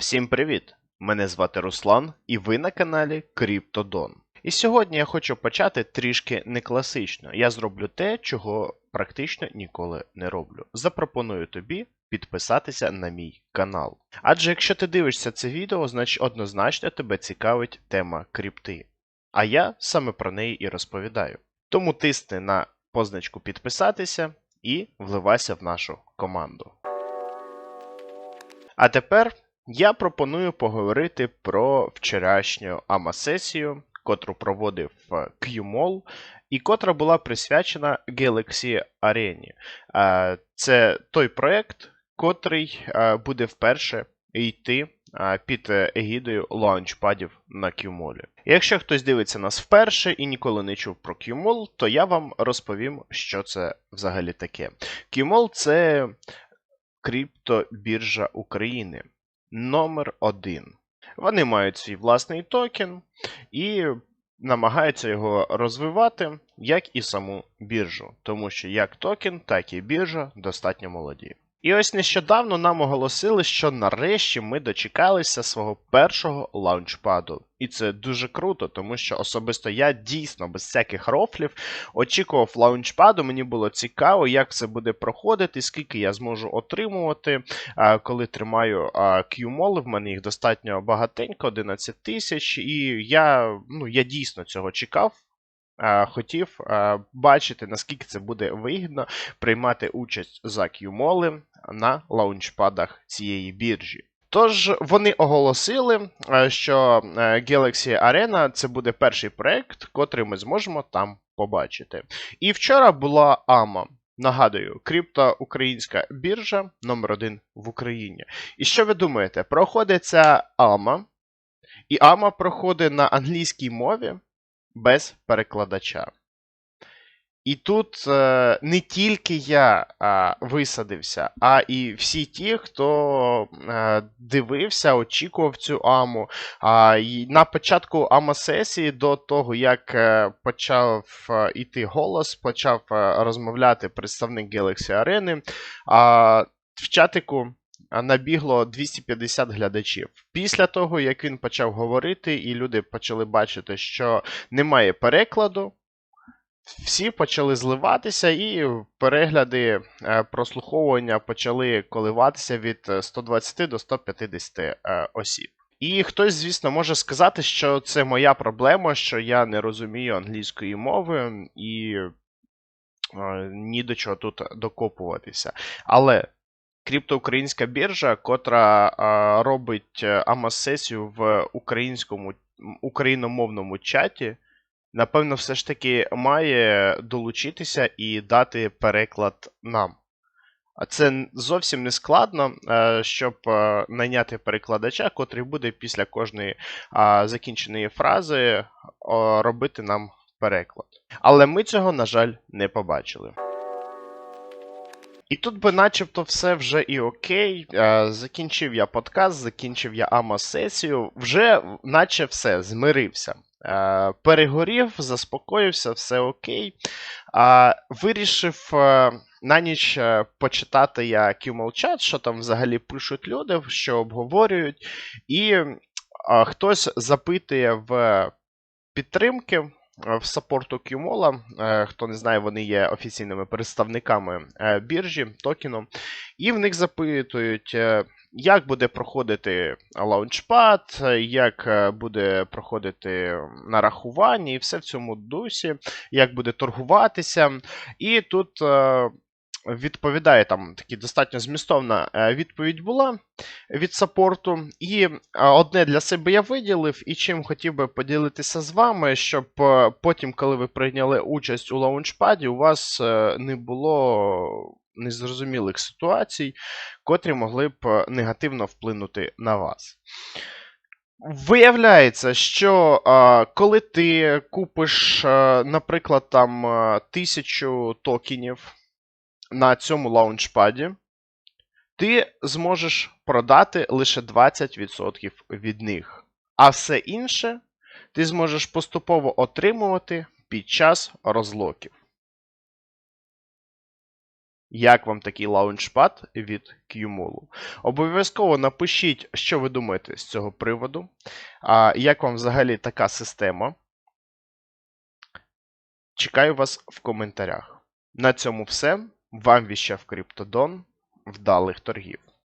Всім привіт! Мене звати Руслан, і ви на каналі Криптодон. І сьогодні я хочу почати трішки не класично. Я зроблю те, чого практично ніколи не роблю. Запропоную тобі підписатися на мій канал. Адже якщо ти дивишся це відео, значить однозначно тебе цікавить тема крипти. А я саме про неї і розповідаю. Тому тисни на позначку підписатися і вливайся в нашу команду. А тепер я пропоную поговорити про вчорашню АМА-сесію, котру проводив е, QMOL, і котра була присвячена Galaxy Arena. Е, Це той проект, котрий е, буде вперше йти е, під е, егідою лаунчпадів на QMOL. Якщо хтось дивиться нас вперше і ніколи не чув про QMOL, то я вам розповім, що це взагалі таке. QMOL – це криптобіржа України номер 1 Вони мають свій власний токен і намагаються його розвивати, як і саму біржу, тому що як токен, так і біржа достатньо молоді. І ось нещодавно нам оголосили, що нарешті ми дочекалися свого першого лаунчпаду. І це дуже круто, тому що особисто я дійсно без всяких рофлів очікував лаунчпаду. Мені було цікаво, як це буде проходити, скільки я зможу отримувати, коли тримаю Q-моли. В мене їх достатньо багатенько, 11 тисяч. І я, ну, я дійсно цього чекав. А, Хотів бачити, наскільки це буде вигідно приймати участь за Q-моли на лаунчпадах цієї біржі. Тож вони оголосили, е, що е, Galaxy Arena це буде перший проект, котрий ми зможемо там побачити. І вчора була AMA. Нагадую, криптоукраїнська біржа номер 1 в Україні. І що ви думаєте? Проходить ця AMA, і AMA проходить на англійській мові без перекладача. І тут е, не тільки я е, висадився, а і всі ті, хто е, дивився, очікував цю аму. На початку АМА-сесії, до того, як почав іти голос, почав розмовляти представник Galaxy Arena, в чатику набігло 250 глядачів. Після того, як він почав говорити, і люди почали бачити, що немає перекладу всі почали зливатися, і перегляди е, прослуховування почали коливатися від е, 120 до 150 е, осіб. І хтось, звісно, може сказати, що це моя проблема, що я не розумію англійської мови і е, ні до чого тут докопуватися. Але криптоукраїнська біржа, котра е, робить АМА-сесію в українському україномовному чаті, напевно, все ж таки має долучитися і дати переклад нам. А це зовсім не складно, е, щоб е, найняти перекладача, котрий буде після кожної закінченої фрази робити нам переклад. Але ми цього, на жаль, не побачили. І тут би начебто все вже і окей. Е, Закінчив я подкаст, закінчив я АМА-сесію, вже наче все, змирився. Е, Перегорів, заспокоївся, все окей. Вирішив е, на ніч почитати я QML-чат, що там взагалі пишуть люди, що обговорюють. І хтось запитує в підтримки в саппорту QMOL. Е, Хто не знає, вони є офіційними представниками е, біржі токену. І в них запитують, е, як буде проходити лаунчпад, як е, буде проходити нарахування і все в цьому дусі, як буде торгуватися. І тут е, відповідає там такі достатньо змістовна е, відповідь була від саппорту. І е, одне для себе я виділив, і чим хотів би поділитися з вами, щоб е, потім, коли ви прийняли участь у лаунчпаді, у вас не було незрозумілих ситуацій, котрі могли б негативно вплинути на вас. Виявляється, що е, коли ти купиш, е, наприклад, там тисячу токенів на цьому лаунчпаді, ти зможеш продати лише 20% від них. А все інше ти зможеш поступово отримувати під час розлоків. Як вам такий лаунчпад від QMOL? Обов'язково напишіть, що ви думаєте з цього приводу. А як вам взагалі така система? Чекаю вас в коментарях. На цьому все. Вам віщав Криптодон. Вдалих торгів.